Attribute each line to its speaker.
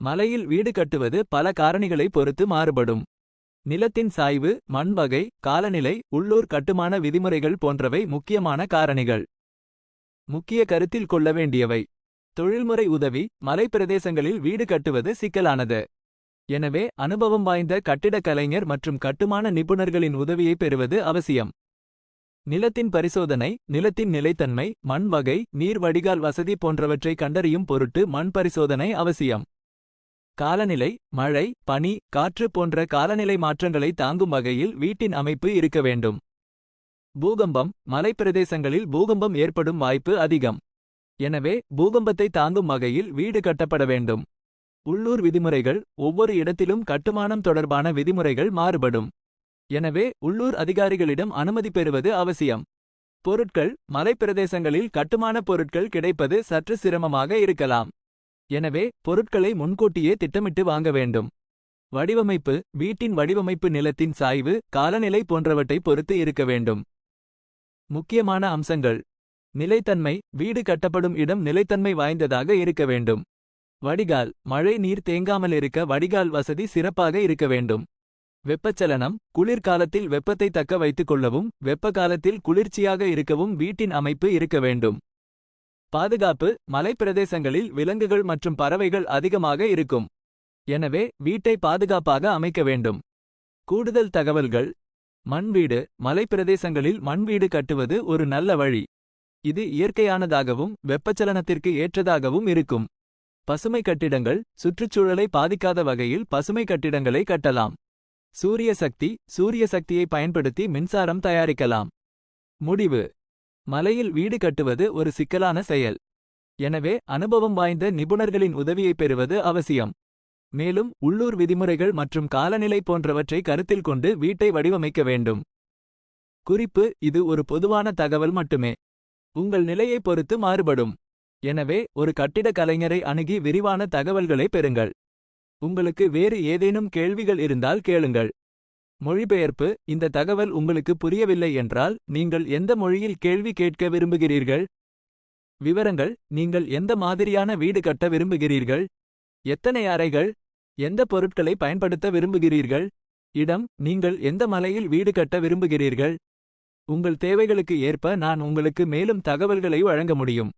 Speaker 1: மலையில் வீடு கட்டுவது பல காரணிகளை பொறுத்து மாறுபடும். நிலத்தின் சாய்வு மண் வகை காலநிலை உள்ளூர் கட்டுமான விதிமுறைகள் போன்றவை முக்கியமான காரணிகள். முக்கிய கருத்தில் கொள்ள வேண்டியவை. தொழில்முறை உதவி மலைப்பிரதேசங்களில் வீடு கட்டுவது சிக்கலானது. எனவே அனுபவம் வாய்ந்த கட்டிடக் கலைஞர் மற்றும் கட்டுமான நிபுணர்களின் உதவியை பெறுவது அவசியம். நிலத்தின் பரிசோதனை நிலத்தின் நிலைத்தன்மை மண் வகை நீர் வடிகால் வசதி போன்றவற்றை கண்டறியும் பொருட்டு மண் பரிசோதனை அவசியம். காலநிலை மழை பனி காற்று போன்ற காலநிலை மாற்றங்களை தாங்கும் வகையில் வீட்டின் அமைப்பு இருக்க வேண்டும். பூகம்பம் மலைப்பிரதேசங்களில் பூகம்பம் ஏற்படும் வாய்ப்பு அதிகம். எனவே பூகம்பத்தை தாங்கும் வகையில் வீடு கட்டப்பட வேண்டும். உள்ளூர் விதிமுறைகள் ஒவ்வொரு இடத்திலும் கட்டுமானம் தொடர்பான விதிமுறைகள் மாறுபடும். எனவே உள்ளூர் அதிகாரிகளிடம் அனுமதி பெறுவது அவசியம். பொருட்கள் மலைப்பிரதேசங்களில் கட்டுமானப் பொருட்கள் கிடைப்பது சற்று சிரமமாக இருக்கலாம். எனவே பொருட்களை முன்கூட்டியே திட்டமிட்டு வாங்க வேண்டும். வடிவமைப்பு வீட்டின் வடிவமைப்பு நிலத்தின் சாய்வு காலநிலை போன்றவற்றை பொறுத்து இருக்க வேண்டும். முக்கியமான அம்சங்கள். நிலைத்தன்மை வீடு கட்டப்படும் இடம் நிலைத்தன்மை வாய்ந்ததாக இருக்க வேண்டும். வடிகால் மழை நீர் தேங்காமல் இருக்க வடிகால் வசதி சிறப்பாக இருக்க வேண்டும். வெப்பச்சலனம் குளிர்காலத்தில் வெப்பத்தை தக்க வைத்துக் கொள்ளவும் வெப்ப காலத்தில் குளிர்ச்சியாக இருக்கவும் வீட்டின் அமைப்பு இருக்க வேண்டும். பாதுகாப்பு மலைப்பிரதேசங்களில் விலங்குகள் மற்றும் பறவைகள் அதிகமாக இருக்கும். எனவே வீட்டை பாதுகாப்பாக அமைக்க வேண்டும். கூடுதல் தகவல்கள். மண் வீடு மலைப்பிரதேசங்களில் மண் வீடு கட்டுவது ஒரு நல்ல வழி. இது இயற்கையானதாகவும் வெப்பச்சலனத்திற்கு ஏற்றதாகவும் இருக்கும். பசுமை கட்டிடங்கள் சுற்றுச்சூழலை பாதிக்காத வகையில் பசுமை கட்டிடங்களை கட்டலாம். சூரிய சக்தி சூரிய சக்தியை பயன்படுத்தி மின்சாரம் தயாரிக்கலாம். முடிவு. மலையில் வீடு கட்டுவது ஒரு சிக்கலான செயல். எனவே அனுபவம் வாய்ந்த நிபுணர்களின் உதவியைப் பெறுவது அவசியம். மேலும் உள்ளூர் விதிமுறைகள் மற்றும் காலநிலை போன்றவற்றை கருத்தில் கொண்டு வீட்டை வடிவமைக்க வேண்டும். குறிப்பு இது ஒரு பொதுவான தகவல் மட்டுமே. உங்கள் நிலையைப் பொறுத்து மாறுபடும். எனவே ஒரு கட்டிட கலைஞரை அணுகி விரிவான தகவல்களை பெறுங்கள். உங்களுக்கு வேறு ஏதேனும் கேள்விகள் இருந்தால் கேளுங்கள். மொழிபெயர்ப்பு இந்த தகவல் உங்களுக்கு புரியவில்லை என்றால் நீங்கள் எந்த மொழியில் கேள்வி கேட்க விரும்புகிறீர்கள்? விவரங்கள் நீங்கள் எந்த மாதிரியான வீடு கட்ட விரும்புகிறீர்கள்? எத்தனை அறைகள்? எந்த பொருட்களை பயன்படுத்த விரும்புகிறீர்கள்? இடம் நீங்கள் எந்த மலையில் வீடு கட்ட விரும்புகிறீர்கள்? உங்கள் தேவைகளுக்கு ஏற்ப நான் உங்களுக்கு மேலும் தகவல்களை வழங்க முடியும்.